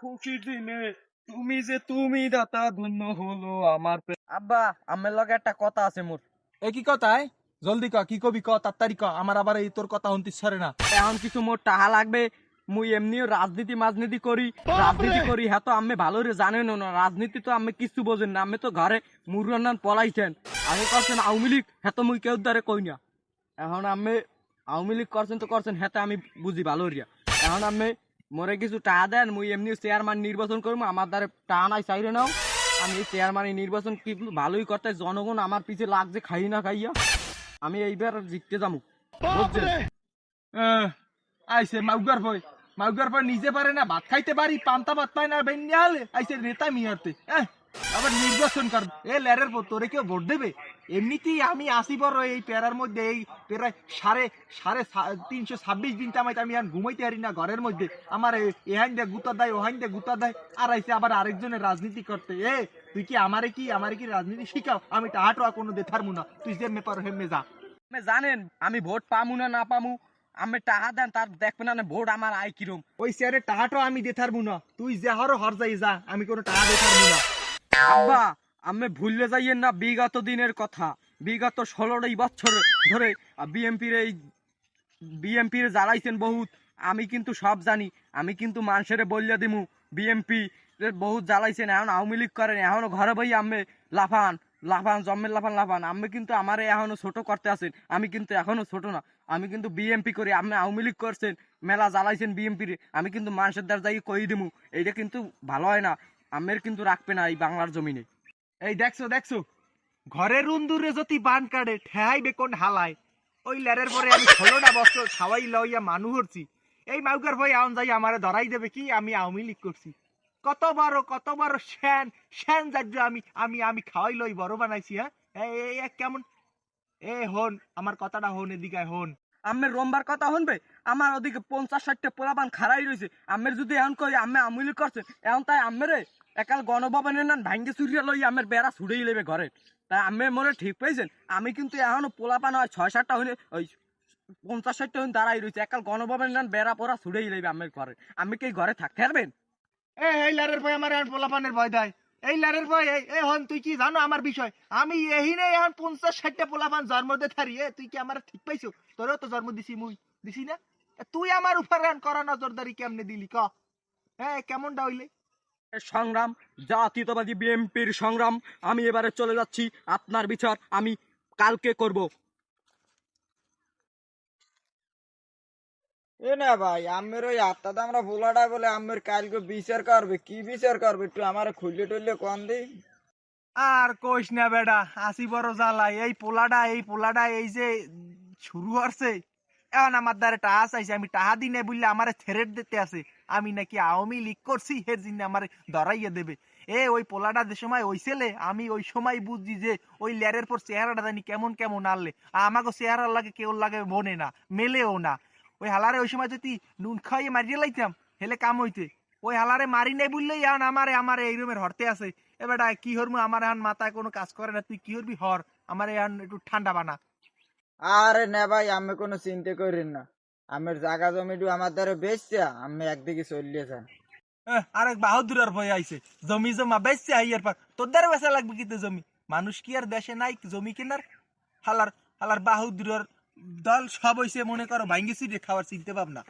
খুশির দিনে তুমি যে তুমি দাতা ধন্য হলো আমার আব্বা আমার লগে একটা কথা আছে মোর। এ কি কথায় জলদি ক কি কবি ক তাড়াতাড়ি ক আমার আবার এই তোর কথা হন্তি সরে না। এখন কিছু মোর টাহা লাগবে মুই এমনিও রাজনীতি মাজনীতি করি রাজনীতি করি হ্যাঁ তো আমি ভালো রে জানেন না রাজনীতি তো আমি কিছু বোঝেন না আমি তো ঘরে মুরগান পলাইছেন। আগে করছেন আওয়ামী লীগ হ্যাঁ তো মুই কেউ দ্বারে কই না। এখন আমি আওয়ামী লীগ করছেন তো করছেন হ্যাঁ তো আমি বুঝি ভালো রিয়া এখন আমি মোরে কিছু টাকা দেন মুই এমনি চেয়ারম্যান নির্বাচন করব আমার দ্বারা টাকা নাই চাইরে নাও। আমি চেয়ারম্যান নির্বাচন কি ভালোই করতে জনগণ আমার পিছে লাগছে খাই না খাইয়া। আমি এইবার জিততে যাব আইসে মাউগার ভয় মাউগার ভয় নিজে পারে না ভাত খাইতে পারি পান্তা ভাত পায় না বেন্যা হলে আইসে নেতা মিয়ারতে আবার নির্বাচন কর এ ল্যারের পর তোরে কেউ ভোট দেবে? এমনিতেই আমি আসি বড় এই পেরার মধ্যে এই প্রায় সাড়ে সাড়ে তিনশো ছাব্বিশ দিন তামাইতে আমি আর ঘুমাইতে পারি না ঘরের মধ্যে। আমার এ- এহাইন দিয়ে গুতা দেয় ওহাইন দিয়ে গুতা দেয় আর আইসে আবার আরেকজনের রাজনীতি করতে। এ তুই কি আমারে কি আমারে কি রাজনীতি শিখাও? আমি টাহাটো কোনো দেথারমু না। তুই যে মেপার হেমে যা। আপনি জানেন আমি ভোট পামু না না পামু? আমি টাকা দেন তার দেখবে না ভোট আমার আয় কিরম। ওই স্যারের টাহাটো আমি দেথারমু না। তুই যে হারো হর যাই যা আমি কোনো টাকা দেথারমু না। আব্বা আমি ভুললে যাইয়েন না, বিগত দিনের কথা। বিগত ষোলোটাই বছর ধরে বিএমপির এই, বিএমপির জ্বালাইছেন বহুত। আমি কিন্তু সব জানি, আমি কিন্তু মানুষের বললে দিমু বিএমপি বহুত জ্বালাইছেন, এখন আওয়ামী লীগ করেন, এখন ঘরে বই আমি লাফান লাফান, জম্মের লাফান লাফান। আমি কিন্তু আমার এখনও ছোট করতে আছেন, আমি কিন্তু এখনও ছোট না। আমি কিন্তু বিএমপি করি আপনি আওয়ামী লীগ করছেন, মেলা জ্বালাইছেন বিএমপির, আমি কিন্তু মানুষের দ্বার যাই কই দিমু, এইটা কিন্তু ভালো হয় না। আমের কিন্তু রাখবে না এই বাংলার জমিনে। এই দেখছ দেখছ? ঘরের রুন্দুরে যদি বান কাটে ঠেহাইবে কোন হালায়। ওই লেরের পরে আমি ষোলোটা বছর খাওয়াই লইয়া মানু হরছি। এই মাউকার ভাই আউন যাই আমারে ধরাই দেবে কি আমি আওয়ামী লীগ করছি। কত বড় কত বড় শ্যান শ্যান যাজ্য আমি আমি আমি খাওয়াই লই বড় বানাইছি হ্যাঁ? এই এক কেমন? এ, হন, আমার কথাটা হন এদিকে হন। আমের রোমবার কথা শুনবে আমার ওদিকে পঞ্চাশ ষাটটা পোলাপান খারাই রয়েছে আমের যদি এখন কই আমি আমুলি করছেন এখন তাই আমেরে একাল গণভবনের নান ভাঙ্গে চুরিয়া লই আমের বেড়া ছুড়েই লেবে ঘরে। তাই আমি মনে ঠিক পেয়েছেন? আমি কিন্তু এখনও পোলাপান হয় ছয় সাতটা হইলে ওই পঞ্চাশ ষাটটা হইন দাঁড়াই রয়েছে একাল গণভবনের নান বেড়া পড়া ছুড়েই লেবে আমের ঘরে। আমি কি এই ঘরে থাকতে পারবেন? এই লারের ভয় আমার এখন পোলাপানের ভয় দেয়। এই লারের ভয় এই এই হন, তুই কি জানো আমার বিষয়? আমি এহিনে এখন পঞ্চাশ ষাটটা পোলাপান জন্ম দে থারি। এ, তুই কি আমার ঠিক পাইছো? তোরও তো জন্ম দিছি মুই। দিছি না? তুই আমার উপর এখন করা নজরদারি কেমনে দিলি ক? হ্যাঁ কেমনটা হইলে? সংগ্রাম জাতীয়তাবাদী বিএনপির সংগ্রাম। আমি এবারে চলে যাচ্ছি আপনার বিচার আমি কালকে করব। এ না ভাই আমের ওই আত্মাতে আমরা পোলাটা বলে আমের কালকে বিচার করবে কি বিচার করবে একটু আমার খুললে টুললে কন দি আর কইস না বেডা আসি বড় জ্বালাই এই পোলাটা এই পোলাটা এই যে শুরু হচ্ছে এখন আমার দ্বারা টাহা চাইছে আমি টাহা দিনে বললে আমার থেরেট দিতে আছে। আমি নাকি আওয়ামী লীগ করছি হের জিনে আমার ধরাইয়া দেবে। এ ওই পোলাটা যে সময় ওই ছেলে, আমি ওই সময় বুঝছি যে ওই ল্যারের পর চেহারাটা জানি কেমন কেমন আনলে। আমাকে চেহারা লাগে কেউ লাগে মনে না, মেলেও না। ওই হালারে ওই সময় যদি নুন খাইয়ে মারিয়ে লাইতাম, হেলে কাম হইতে। ওই হালারে মারি নাই বললেই এখন আমারে আমারে এই রুমের হরতে আছে। এবারটা কি হরমু? আমার এখন মাথায় কোনো কাজ করে না। তুই কি হরবি? হর। আমার এখন একটু ঠান্ডা বানা। আরে না ভাই, আমি কোনো চিন্তা করেন না। আমের জাগা জমিটু আমার দ্বারা বেচছে, আমি একদিকে চলিয়ে যান আরেক বাহাদুরের ভয় আইছে। জমি জমা বেচছে আইয়ার পর তোর দ্বারা বেচা লাগবে কিন্তু জমি? মানুষ কি আর দেশে নাই জমি কেনার? হালার হালার বাহাদুরের দল সব হইছে, মনে করো ভাঙ্গি সিটে খাওয়ার চিনতে পাব না